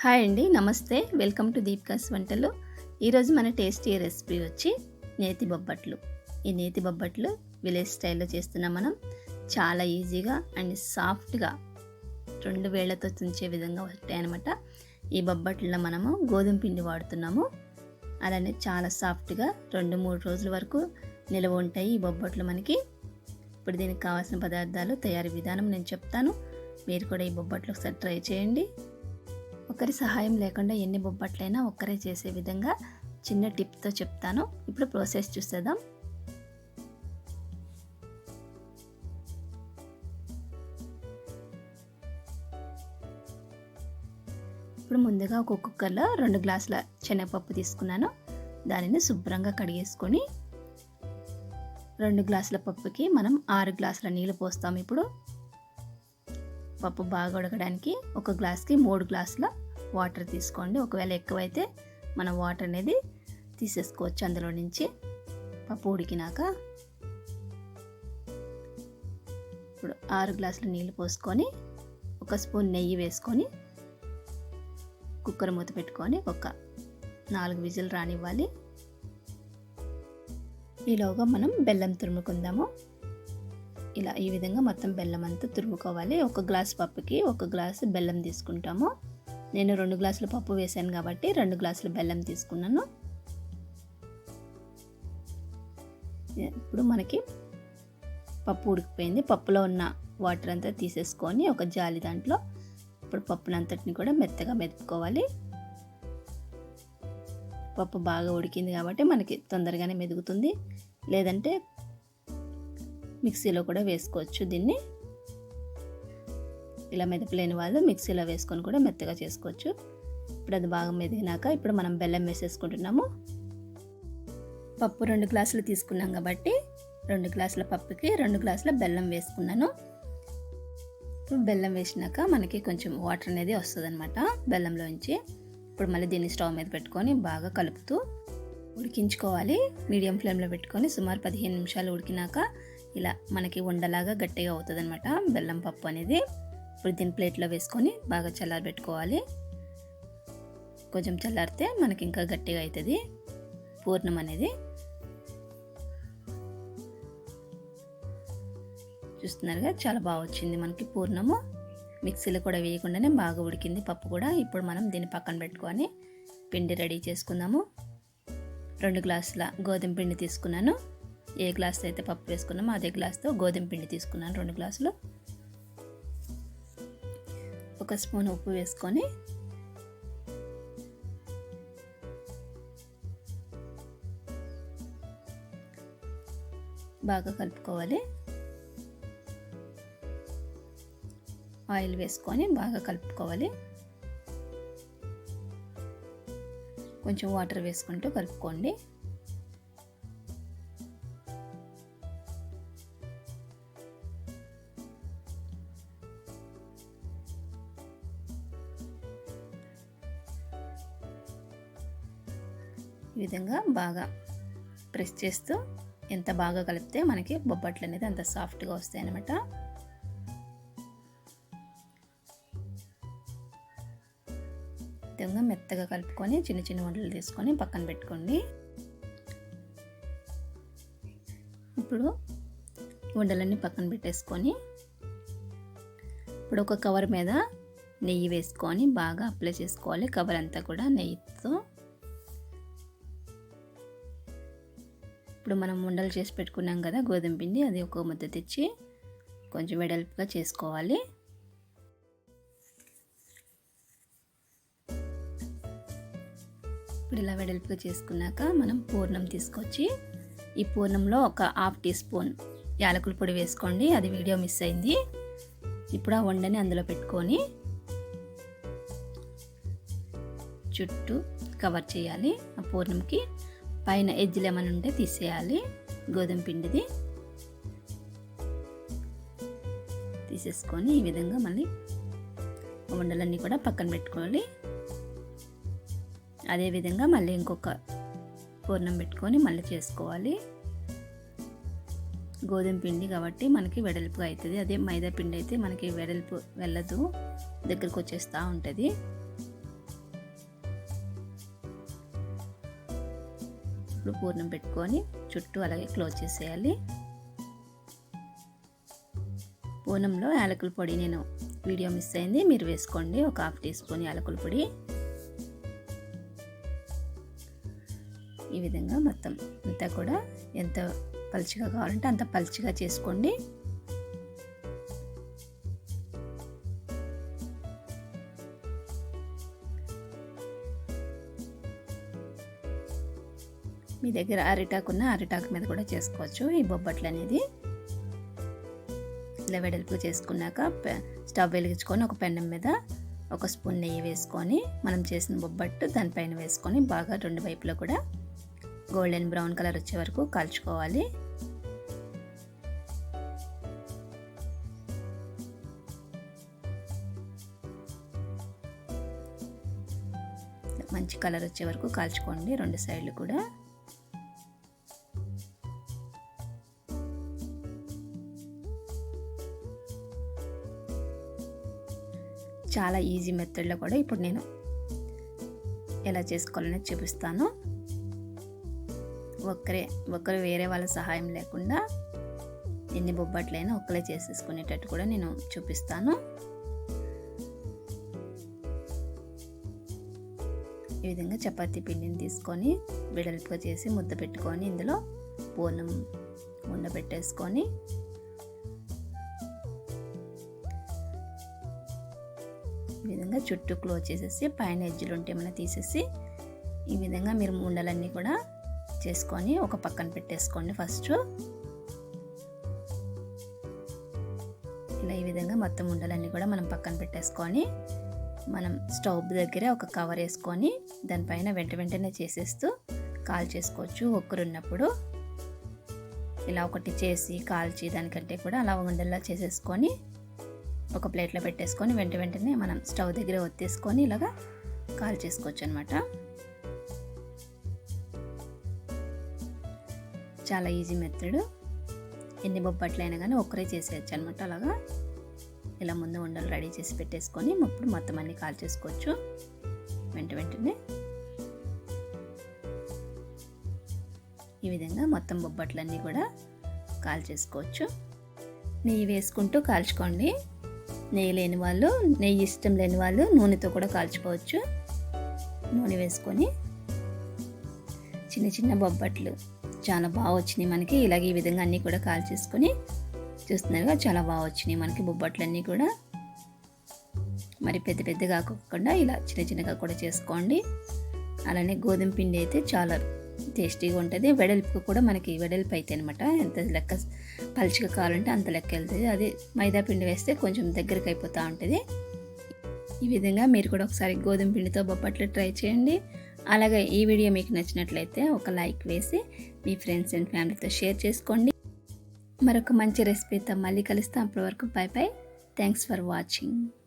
Hi అండి నమస్తే. Welcome to Deepika's వంటలు. ఈరోజు మన టేస్టీ రెసిపీ వచ్చి నేతి బొబ్బట్లు. ఈ నేతి బొబ్బట్లు విలేజ్ స్టైల్లో చేస్తున్నాం మనం. చాలా ఈజీగా అండ్ సాఫ్ట్గా రెండు వేళ్ళతో తుంచే విధంగా వస్తాయన్నమాట ఈ బొబ్బట్లలో మనము గోధుమ పిండి వాడుతున్నాము. అలానే చాలా సాఫ్ట్గా రెండు మూడు రోజుల వరకు నిల్వ ఉంటాయి ఈ బొబ్బట్లు మనకి. ఇప్పుడు దీనికి కావాల్సిన పదార్థాలు తయారీ విధానం నేను చెప్తాను. మీరు కూడా ఈ బొబ్బట్లు ఒకసారి ట్రై చేయండి. ఒకరి సహాయం లేకుండా ఎన్ని బొబ్బట్లైనా ఒక్కరే చేసే విధంగా చిన్న టిప్తో చెప్తాను. ఇప్పుడు ప్రాసెస్ చూసేద్దాం. ఇప్పుడు ముందుగా ఒక కుక్కర్లో రెండు గ్లాసుల శనగపప్పు తీసుకున్నాను. దానిని శుభ్రంగా కడిగేసుకొని రెండు గ్లాసుల పప్పుకి మనం ఆరు గ్లాసుల నీళ్ళు పోస్తాం ఇప్పుడు. పప్పు బాగా ఉడకడానికి ఒక గ్లాస్కి మూడు గ్లాసుల వాటర్ తీసుకోండి. ఒకవేళ ఎక్కువైతే మనం వాటర్ అనేది తీసేసుకోవచ్చు అందులో నుంచి. పప్పు ఉడికినాక ఇప్పుడు ఆరు గ్లాసుల నీళ్ళు పోసుకొని ఒక స్పూన్ నెయ్యి వేసుకొని కుక్కర్ మూత పెట్టుకొని ఒక నాలుగు విజిల్ రానివ్వాలి. ఈలోగా మనం బెల్లం తురుముకుందాము. ఇలా ఈ విధంగా మొత్తం బెల్లం అంతా తురుముకోవాలి. ఒక గ్లాస్ పప్పుకి ఒక గ్లాసు బెల్లం తీసుకుంటాము. నేను రెండు గ్లాసుల పప్పు వేసాను కాబట్టి రెండు గ్లాసుల బెల్లం తీసుకున్నాను. ఇప్పుడు మనకి పప్పు ఉడికిపోయింది. పప్పులో ఉన్న వాటర్ అంతా తీసేసుకొని ఒక జాలి దాంట్లో ఇప్పుడు పప్పునంతటిని కూడా మెత్తగా మెదుపుకోవాలి. పప్పు బాగా ఉడికింది కాబట్టి మనకి తొందరగానే మెదుగుతుంది. లేదంటే మిక్సీలో కూడా వేసుకోవచ్చు దీన్ని. ఇలా మెదపలేని వాళ్ళు మిక్సీలో వేసుకొని కూడా మెత్తగా చేసుకోవచ్చు. ఇప్పుడు అది బాగా మెదిగినాక ఇప్పుడు మనం బెల్లం వేసేసుకుంటున్నాము. పప్పు రెండు గ్లాసులు తీసుకున్నాం కాబట్టి రెండు గ్లాసుల పప్పుకి రెండు గ్లాసుల బెల్లం వేసుకున్నాను. ఇప్పుడు బెల్లం వేసినాక మనకి కొంచెం వాటర్ అనేది వస్తుంది అనమాట బెల్లంలోంచి. ఇప్పుడు మళ్ళీ దీన్ని స్టవ్ మీద పెట్టుకొని బాగా కలుపుతూ ఉడికించుకోవాలి. మీడియం ఫ్లేమ్లో పెట్టుకొని సుమారు పదిహేను నిమిషాలు ఉడికినాక ఇలా మనకి ఉండలాగా గట్టిగా అవుతుంది అనమాట బెల్లం పప్పు అనేది ఇప్పుడు దీని ప్లేట్లో వేసుకొని బాగా చల్లారబెట్టుకోవాలి. కొంచెం చల్లారితే మనకి ఇంకా గట్టిగా అవుతుంది. పూర్ణం అనేది. చూస్తున్నారుగా చాలా బాగా వచ్చింది మనకి పూర్ణము. మిక్సీలో కూడా వేయకుండానే బాగా ఉడికింది పప్పు కూడా. ఇప్పుడు మనం దీన్ని పక్కన పెట్టుకొని పిండి రెడీ చేసుకుందాము. రెండు గ్లాసుల గోధుమ పిండి తీసుకున్నాను. ఏ గ్లాస్ అయితే పప్పు వేసుకున్నామో అదే గ్లాస్తో గోధుమ పిండి తీసుకున్నాను రెండు గ్లాసులు. ఒక స్పూన్ ఉప్పు వేసుకొని బాగా కలుపుకోవాలి. ఆయిల్ వేసుకొని బాగా కలుపుకోవాలి. కొంచెం వాటర్ వేసుకుంటూ కలుపుకోండి. ఈ విధంగా బాగా ప్రెస్ చేస్తూ ఎంత బాగా కలిపితే మనకి బొబ్బట్లు అనేది అంత సాఫ్ట్గా వస్తాయి అన్నమాట విధంగా మెత్తగా కలుపుకొని చిన్న చిన్న వంటలు తీసుకొని పక్కన పెట్టుకోండి. ఇప్పుడు వండలన్నీ పక్కన పెట్టేసుకొని ఇప్పుడు ఒక కవర్ మీద నెయ్యి వేసుకొని బాగా అప్లై చేసుకోవాలి. కవర్ అంతా కూడా నెయ్యితో ఇప్పుడు మనం ఉండలు చేసి పెట్టుకున్నాం కదా గోధుమ పిండి అది ఒక ముద్ద తెచ్చి కొంచెం వెడల్పుగా చేసుకోవాలి. ఇప్పుడు ఇలా వెడల్పుగా చేసుకున్నాక మనం పూర్ణం తీసుకొచ్చి ఈ పూర్ణంలో ఒక హాఫ్ టీ స్పూన్ యాలకుల పొడి వేసుకోండి అది వీడియో మిస్ అయింది. ఇప్పుడు ఆ వండని అందులో పెట్టుకొని చుట్టూ కవర్ చేయాలి ఆ పూర్ణంకి. పైన ఎజ్జులు ఏమైనా ఉంటే తీసేయాలి. గోధుమ పిండిది తీసేసుకొని ఈ విధంగా మళ్ళీ వండలన్నీ కూడా పక్కన పెట్టుకోవాలి. అదేవిధంగా మళ్ళీ ఇంకొక పూర్ణం పెట్టుకొని మళ్ళీ చేసుకోవాలి. గోధుమ పిండి కాబట్టి మనకి వెడల్పుగా అవుతుంది. అదే మైదా పిండి అయితే మనకి వెడల్పు వెళ్ళదు. దగ్గరకు వచ్చేస్తూ ఉంటుంది. ఇప్పుడు పూర్ణం పెట్టుకొని చుట్టూ అలాగే క్లోజ్ చేసేయాలి. పూర్ణంలో యాలకుల పొడి నేను వీడియో మిస్ అయింది. మీరు వేసుకోండి. ఒక హాఫ్ టీ స్పూన్ యాలకుల పొడి. ఈ విధంగా మొత్తం అంతా కూడా ఎంత పలుచగా కావాలంటే అంత పలుచగా చేసుకోండి. దగ్గర అరిటాకు ఉన్న అరిటాకు మీద కూడా చేసుకోవచ్చు. ఈ బొబ్బట్లు అనేది ఇలా వెడల్పు చేసుకున్నాక స్టవ్ వెలిగించుకొని ఒక పెన్నం మీద ఒక స్పూన్ నెయ్యి వేసుకొని మనం చేసిన బొబ్బట్టు దానిపైన వేసుకొని బాగా రెండు వైపులో కూడా గోల్డెన్ బ్రౌన్ కలర్ వచ్చే వరకు కాల్చుకోవాలి. మంచి కలర్ వచ్చే వరకు కాల్చుకోండి. రెండు సైడ్లు కూడా చాలా ఈజీ మెథడ్లో కూడా ఇప్పుడు నేను ఎలా చేసుకోవాలనేది చూపిస్తాను. ఒక్కరే ఒక్కరు వేరే వాళ్ళ సహాయం లేకుండా ఎన్ని బొబ్బట్లైనా ఒక్కరే చేసేసుకునేటట్టు కూడా నేను చూపిస్తాను. ఈ విధంగా చపాతీ పిండిని తీసుకొని వెడల్పుగా చేసి ముద్ద పెట్టుకొని ఇందులో పూర్ణం ఉండబెట్టేసుకొని ఈ విధంగా చుట్టూ క్లోజ్ చేసేసి పైన ఎజ్జులు ఉంటే ఏమైనా తీసేసి ఈ విధంగా మీరు ఉండలన్నీ కూడా చేసుకొని ఒక పక్కన పెట్టేసుకోండి ఫస్ట్. ఇలా ఈ విధంగా మొత్తం ఉండలన్నీ కూడా మనం పక్కన పెట్టేసుకొని మనం స్టవ్ దగ్గర ఒక కవర్ వేసుకొని దానిపైన వెంట వెంటనే చేసేస్తూ కాల్ చేసుకోవచ్చు. ఒక్కరున్నప్పుడు ఇలా ఒకటి చేసి కాల్చి దానికంటే కూడా అలా ఉండల్లా చేసేసుకొని ఒక ప్లేట్లో పెట్టేసుకొని వెంట వెంటనే మనం స్టవ్ దగ్గర ఒత్తేసుకొని ఇలాగా కాల్ చేసుకోవచ్చు అనమాట చాలా ఈజీ మెథడ్. ఎన్ని బొబ్బట్లైనా కానీ ఒక్కరే చేసేయచ్చు అనమాట అలాగా. ఇలా ముందు ఉండలు రెడీ చేసి పెట్టేసుకొని ఇప్పుడు మొత్తం అన్ని కాల్ చేసుకోవచ్చు. వెంట వెంటనే. ఈ విధంగా మొత్తం బొబ్బట్లన్నీ కూడా కాల్ చేసుకోవచ్చు. నెయ్యి వేసుకుంటూ కాల్చుకోండి. నెయ్యి లేని వాళ్ళు నెయ్యి ఇష్టం లేని వాళ్ళు నూనెతో కూడా కాల్చుకోవచ్చు. నూనె వేసుకొని చిన్న చిన్న బొబ్బట్లు చాలా బాగా వచ్చినాయి మనకి. ఇలాగే ఈ విధంగా అన్నీ కూడా కాల్చేసుకొని చూస్తున్నారుగా చాలా బాగా వచ్చినాయి మనకి బొబ్బట్లన్నీ కూడా. మరి పెద్ద పెద్దగా కాకుండా ఇలా చిన్న చిన్నగా కూడా చేసుకోండి. అలానే గోధుమ పిండి అయితే చాలా టేస్టీగా ఉంటుంది. వెడల్పు కూడా మనకి వెడల్పు అయితే అనమాట ఎంత లెక్క పలుచగా కావాలంటే అంత లెక్క వెళ్తుంది. అది మైదా పిండి వేస్తే కొంచెం దగ్గరికి అయిపోతూ ఉంటుంది. ఈ విధంగా మీరు కూడా ఒకసారి గోధుమ పిండితో బొప్పట్లు ట్రై చేయండి. అలాగే ఈ వీడియో మీకు నచ్చినట్లయితే ఒక లైక్ వేసి మీ ఫ్రెండ్స్ అండ్ ఫ్యామిలీతో షేర్ చేసుకోండి. మరొక మంచి రెసిపీతో మళ్ళీ కలుస్తాం. అప్పటి వరకు bye bye. Thanks for watching.